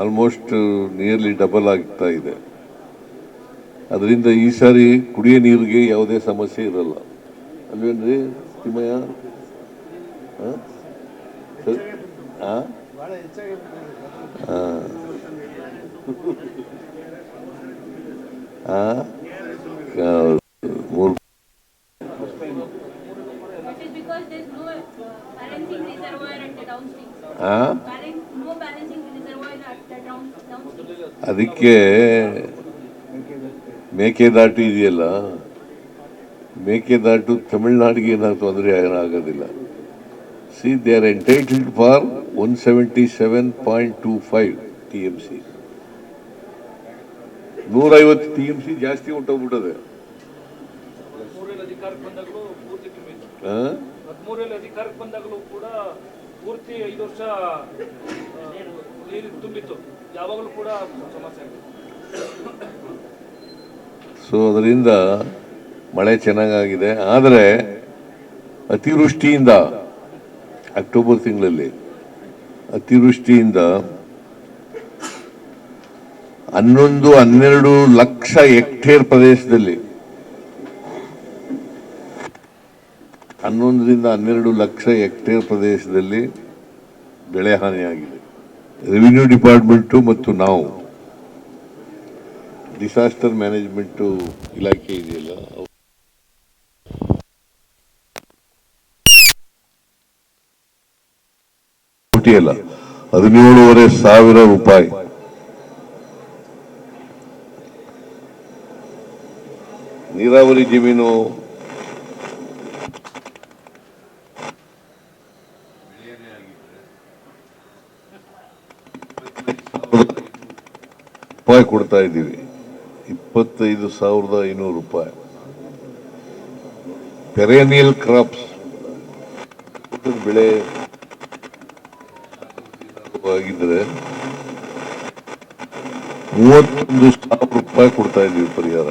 Almost nearly double ಆಗ್ತಾ ಇದೆ. ಅದರಿಂದ ಈ ಸಾರಿ ಕುಡಿಯೋ ನೀರಿಗೆ ಯಾವುದೇ ಸಮಸ್ಯೆ ಇರಲ್ಲ. ಅಲ್ವೇನ್ರಿ ತಿಮ್ಮಯ್ಯ? ಆ? ಅದಕ್ಕೆ ಮೇಕೆದಾಟು ಇದೆಯಲ್ಲ? ಮೇಕೆದಾಟು ತಮಿಳ್ನಾಡಿಗೆ ಏನಾದ್ರು ತೊಂದರೆ ಆಗೋದಿಲ್ಲ see they are entitled for one seventy seven point two five T ಎಂ ಸಿ ನೂರೈವತ್ತು ಟಿ ಎಂ ಸಿ ಜಾಸ್ತಿ ಹೊಂಟೋಗ್ಬಿಟ್ಟದೆ ಅಧಿಕಾರಕ್ಕೆ ಬಂದಾಗಲೂ ಕೂಡ ಪೂರ್ತಿ ಐದು ವರ್ಷ ತುಂಬಿತ್ತು. ಯಾವಾಗಲೂ ಕೂಡ ಸಮಸ್ಯೆ ಸೊ ಅದರಿಂದ ಮಳೆ ಚೆನ್ನಾಗಾಗಿದೆ. ಆದರೆ ಅತಿವೃಷ್ಟಿಯಿಂದ ಅಕ್ಟೋಬರ್ ತಿಂಗಳಲ್ಲಿ ಅತಿವೃಷ್ಟಿಯಿಂದ ಹನ್ನೊಂದು, ಹನ್ನೆರಡು ಲಕ್ಷ ಹೆಕ್ಟೇರ್ ಪ್ರದೇಶದಲ್ಲಿ ಹನ್ನೊಂದರಿಂದ ಹನ್ನೆರಡು ಲಕ್ಷ ಹೆಕ್ಟೇರ್ ಪ್ರದೇಶದಲ್ಲಿ ಬೆಳೆ ಹಾನಿಯಾಗಿದೆ. ರೆವಿನ್ಯೂ ಡಿಪಾರ್ಟ್ಮೆಂಟು ಮತ್ತು ನಾವು. ಡಿಸಾಸ್ಟರ್ ಮ್ಯಾನೇಜ್ಮೆಂಟು ಇಲಾಖೆ ಇದೆಯಲ್ಲ ಅಲ್ಲ. ಹದಿನೇಳುವರೆ ಸಾವಿರ ರೂಪಾಯಿ. ನೀರಾವರಿ ಜಮೀನು ರೂಪಾಯಿ ಕೊಡ್ತಾ ಇದ್ದೀವಿ. ಇಪ್ಪತ್ತೈದು ಸಾವಿರದ ಐನೂರು ರೂಪಾಯಿ. Perennial crops. ಬೆಳೆ ಆಗಿದ್ರೆ ಮೂವತ್ತೊಂದು ಸಾವಿರ ರೂಪಾಯಿ ಕೊಡ್ತಾ ಇದ್ದೀವಿ ಪರಿಹಾರ.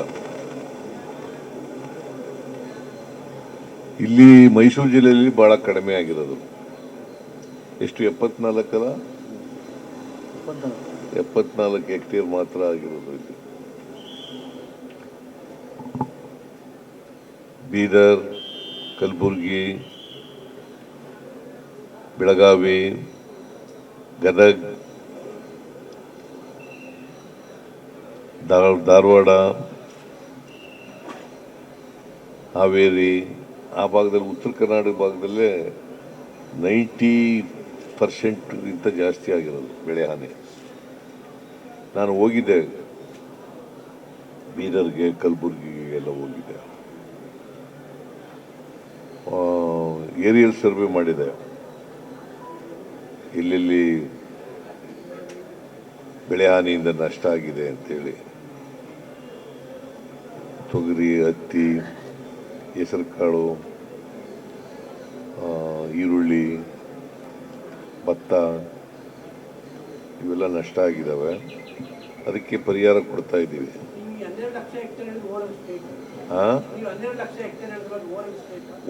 ಇಲ್ಲಿ ಮೈಸೂರು ಜಿಲ್ಲೆಯಲ್ಲಿ ಬಹಳ ಕಡಿಮೆ ಆಗಿರೋದು. ಎಷ್ಟು, ಎಪ್ಪತ್ನಾಲ್ಕರ? ಎಪ್ಪತ್ನಾಲ್ಕು ಹೆಕ್ಟೇರ್ ಮಾತ್ರ ಆಗಿರೋದು ಇದು ಬೀದರ್, ಕಲಬುರ್ಗಿ, ಬೆಳಗಾವಿ, ಗದಗ್, ಧಾರ್- ಧಾರವಾಡ, ಹಾವೇರಿ, ಆ ಭಾಗದಲ್ಲಿ ಉತ್ತರ ಕರ್ನಾಟಕ ಭಾಗದಲ್ಲೇ ನೈಂಟಿ ಪರ್ಸೆಂಟ್ಗಿಂತ ಜಾಸ್ತಿ ಆಗಿರೋದು ಬೆಳೆ ಹಾನಿ. ನಾನು ಹೋಗಿದ್ದೆ. ಬೀದರ್ಗೆ, ಕಲಬುರ್ಗಿಗೆ ಎಲ್ಲ ಹೋಗಿದ್ದೆ. ಏರಿಯಲ್ ಸರ್ವೆ ಮಾಡಿದೆ. ಇಲ್ಲಿ ಬೆಳೆ ಹಾನಿಯಿಂದ ನಷ್ಟ ಆಗಿದೆ ಅಂತೇಳಿ. ತೊಗರಿ, ಹತ್ತಿ, ಹೆಸರುಕಾಳು ಈರುಳ್ಳಿ, ಭತ್ತ, ಇವೆಲ್ಲ ನಷ್ಟ ಆಗಿದ್ದಾವೆ. ಅದಕ್ಕೆ ಪರಿಹಾರ ಕೊಡ್ತಾ ಇದ್ದೀವಿ.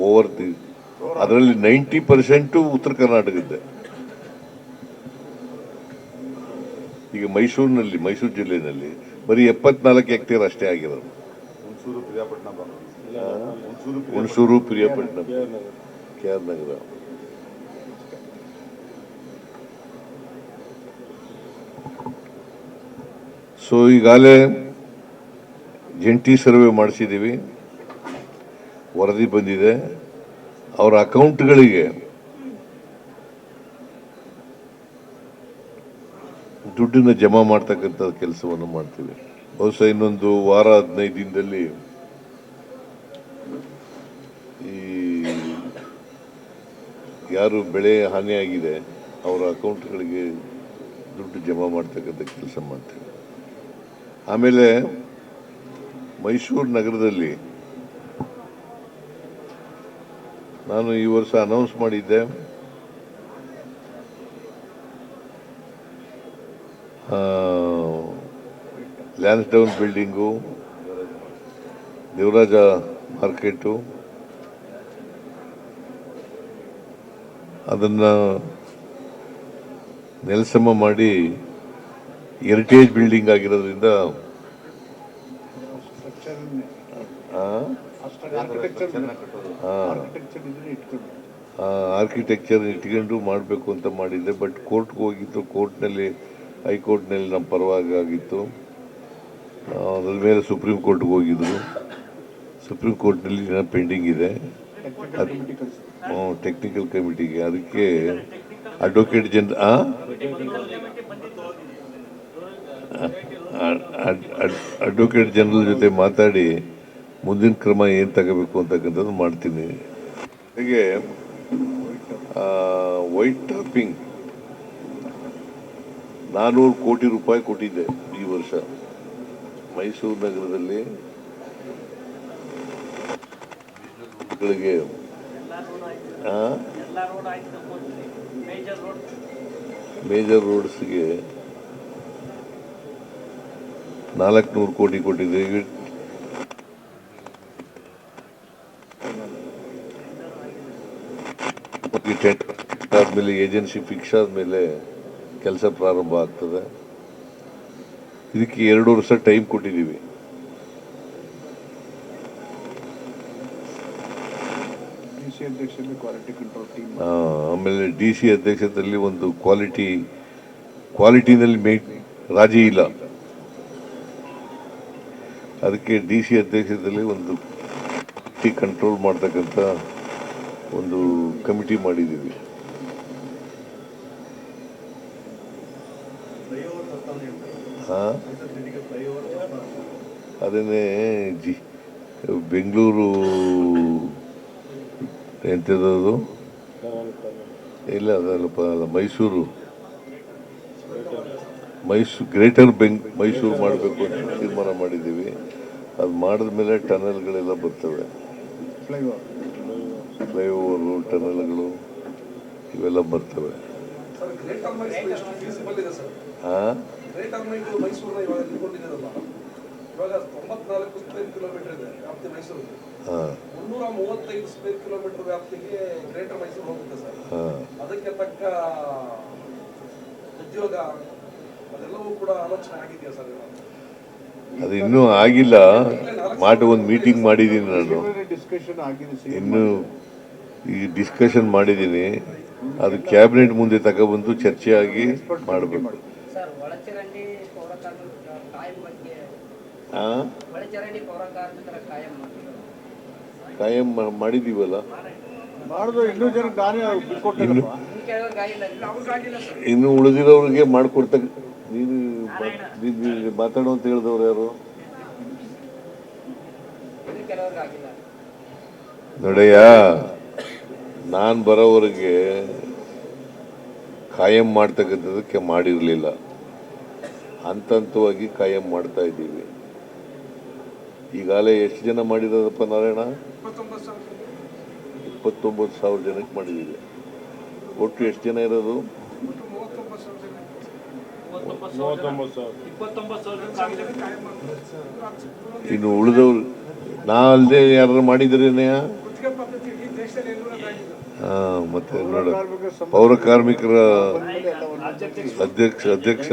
ಓವರ್ ದಿ ಅದರಲ್ಲಿ ನೈಂಟಿ ಪರ್ಸೆಂಟು ಉತ್ತರ ಕರ್ನಾಟಕದ್ದೆ. ಈಗ ಮೈಸೂರಿನಲ್ಲಿ ಮೈಸೂರು ಜಿಲ್ಲೆಯಲ್ಲಿ ಬರೀ ಎಪ್ಪತ್ನಾಲ್ಕು ಹೆಕ್ಟೇರ್ ಅಷ್ಟೇ ಆಗಿರೋದು. Hunsur Priyapatna Hunsur Priyapatna K R Nagar so ಈಗಾಗಲೇ ಜಂಟಿ ಸರ್ವೆ ಮಾಡಿಸಿದ್ದೀವಿ. ವರದಿ ಬಂದಿದೆ. ಅವರ ಅಕೌಂಟ್ಗಳಿಗೆ ದುಡ್ಡನ್ನು ಜಮಾ ಮಾಡ್ತಕ್ಕಂಥ ಕೆಲಸವನ್ನು ಮಾಡ್ತೀವಿ. ಬಹುಶಃ ಇನ್ನೊಂದು ವಾರ, ಹದಿನೈದು ದಿನದಲ್ಲಿ ಈ ಯಾರು ಬೆಳೆ ಹಾನಿಯಾಗಿದೆ, ಅವರ ಅಕೌಂಟ್ಗಳಿಗೆ ದುಡ್ಡು ಜಮಾ ಮಾಡ್ತಕ್ಕಂಥ ಕೆಲಸ ಮಾಡ್ತೀವಿ. ಆಮೇಲೆ ಮೈಸೂರು ನಗರದಲ್ಲಿ ನಾನು ಈ ವರ್ಷ ಅನೌನ್ಸ್ ಮಾಡಿದ್ದೆ. Lansdowne building Devaraja market ಅದನ್ನು ನೆಲಸಮ ಮಾಡಿ ಹೆರಿಟೇಜ್ ಬಿಲ್ಡಿಂಗ್ ಆಗಿರೋದ್ರಿಂದ. ಆರ್ಕಿಟೆಕ್ಚರ್ ಇಟ್ಕೊಂಡು ಮಾಡಬೇಕು ಅಂತ ಮಾಡಿದ್ದೆ ಬಟ್ ಕೋರ್ಟ್ಗೆ ಹೋಗಿತ್ತು. ಕೋರ್ಟ್ನಲ್ಲಿ ಹೈಕೋರ್ಟ್ನಲ್ಲಿ ನಮ್ಮ ಪರವಾಗಿ ಆಗಿತ್ತು. ಅದ್ರ ಮೇಲೆ ಸುಪ್ರೀಂ ಕೋರ್ಟ್ಗೆ ಹೋಗಿದ್ರು. ಸುಪ್ರೀಂ ಕೋರ್ಟ್ನಲ್ಲಿ ಪೆಂಡಿಂಗ್ ಇದೆ. ಟೆಕ್ನಿಕಲ್ ಕಮಿಟಿಗೆ ಅದಕ್ಕೆ ಅಡ್ವೊಕೇಟ್ ಜನ್ ಆ? ಅಡ್- ಅಡ್- ಅಡ್- ಅಡ್ವೊಕೇಟ್ ಜನರಲ್ ಜೊತೆ ಮಾತಾಡಿ ಮುಂದಿನ ಕ್ರಮ ಏನು ತಗೋಬೇಕು ಅಂತಕ್ಕಂಥದ್ದು ಮಾಡ್ತೀನಿ. ಹಾಗೆ ವೈಟ್ ಟಾಪಿಂಗ್ ನಾನ್ನೂರು ಕೋಟಿ ರೂಪಾಯಿ ಕೊಟ್ಟಿದ್ದೆ ಈ ವರ್ಷ. ಮೈಸೂರು ನಗರದಲ್ಲಿ? ಮೇಜರ್ ರೋಡ್ಸ್ಗೆ ನಾಲ್ಕುನೂರು ಕೋಟಿ ಕೊಟ್ಟಿದೆ. ಆದಮೇಲೆ ಏಜೆನ್ಸಿ ಫಿಕ್ಸ್ ಆದಮೇಲೆ ಕೆಲಸ ಪ್ರಾರಂಭ ಆಗ್ತದೆ. ಇದಕ್ಕೆ ಎರಡು ವರ್ಷ ಟೈಮ್ ಕೊಟ್ಟಿದ್ದೀವಿ. ಆಮೇಲೆ ಡಿ ಸಿ ಅಧ್ಯಕ್ಷತೆಯಲ್ಲಿ ಒಂದು ಕ್ವಾಲಿಟಿ ಕ್ವಾಲಿಟಿನಲ್ಲಿ ಮೇ ರಾಜಿ ಇಲ್ಲ. ಅದಕ್ಕೆ ಡಿ ಸಿ ಅಧ್ಯಕ್ಷತೆಯಲ್ಲಿ ಒಂದು ಟಿ ಕಂಟ್ರೋಲ್ ಮಾಡ್ತಕ್ಕಂಥ ಒಂದು ಕಮಿಟಿ ಮಾಡಿದ್ದೀವಿ. ಹಾ? ಅದನ್ನೇ ಜಿ, ಬೆಂಗಳೂರು ಎಂಥದ್ದು ಇಲ್ಲ, ಅದಲ್ಲಪ್ಪ ಮೈಸೂರು. ಮೈಸೂರು ಗ್ರೇಟರ್ ಬೆಂಗ್ ಮೈಸೂರು ಮಾಡಬೇಕು ಅಂತ ತೀರ್ಮಾನ ಮಾಡಿದ್ದೀವಿ. ಅದು ಮಾಡಿದ ಮೇಲೆ ಟನಲ್ಗಳೆಲ್ಲ ಬರ್ತವೆ. ಫ್ಲೈಓವರು ಟನಲ್ಗಳು ಇವೆಲ್ಲ ಬರ್ತವೆ. ಹಾಂ ಹಾಂ ಹಾಂ ಅದು ಇನ್ನೂ ಆಗಿಲ್ಲ. ಮಾಡಿ ಒಂದು ಮೀಟಿಂಗ್ ಮಾಡಿದ್ದೀನಿ ನಾನು. ಇನ್ನು ಈ ಡಿಸ್ಕಷನ್ ಮಾಡಿದ್ದೀನಿ. ಅದು ಕ್ಯಾಬಿನೆಟ್ ಮುಂದೆ ತಗೊಬಂದು ಚರ್ಚೆಯಾಗಿ ಆಗಿ ಮಾಡಬೇಕು. ಕಾಯಂ ಮಾಡಿದೀವಲ್ಲ? ಇನ್ನೂ ಉಳಿದಿರೋರಿಗೆ ಮಾಡ್ಕೊಡ್ತಕ್ಕ ಮಾತಾಡು ಅಂತ ಹೇಳಿದವ್ರು ಯಾರು? ನಡೆಯ? ನಾನು ಬರೋವರೆಗೆ ಕಾಯಂ ಮಾಡ್ತಕ್ಕಂಥದಕ್ಕೆ ಮಾಡಿರಲಿಲ್ಲ. ಹಂತ ಹಂತವಾಗಿ ಕಾಯಂ ಮಾಡ್ತಾ ಇದ್ದೀವಿ. ಈಗಾಗಲೇ ಎಷ್ಟು ಜನ ಮಾಡಿದಾರಪ್ಪ ನಾರಾಯಣ? ಇಪ್ಪತ್ತೊಂಬತ್ತು ಸಾವಿರ ಜನಕ್ಕೆ ಮಾಡಿದ್ದೀವಿ. ಒಟ್ಟು ಎಷ್ಟು ಜನ ಇರೋದು ಒಟ್ಟು ಮೂವತ್ತೊಂಬತ್ತು ಸಾವಿರ ಜನ ಮೂವತ್ತೊಂಬತ್ತು ಸಾವಿರ ಇಪ್ಪತ್ತೊಂಬತ್ತು ಸಾವಿರ ಆಗಿದೆ ಇನ್ನು ಉಳಿದವ್ರು ನಾ ಅಲ್ಲದೆ ಯಾರು ಹಾಂ ಮತ್ತೆ ನೋಡ. ಪೌರ ಕಾರ್ಮಿಕರ ಅಧ್ಯಕ್ಷ ಅಧ್ಯಕ್ಷ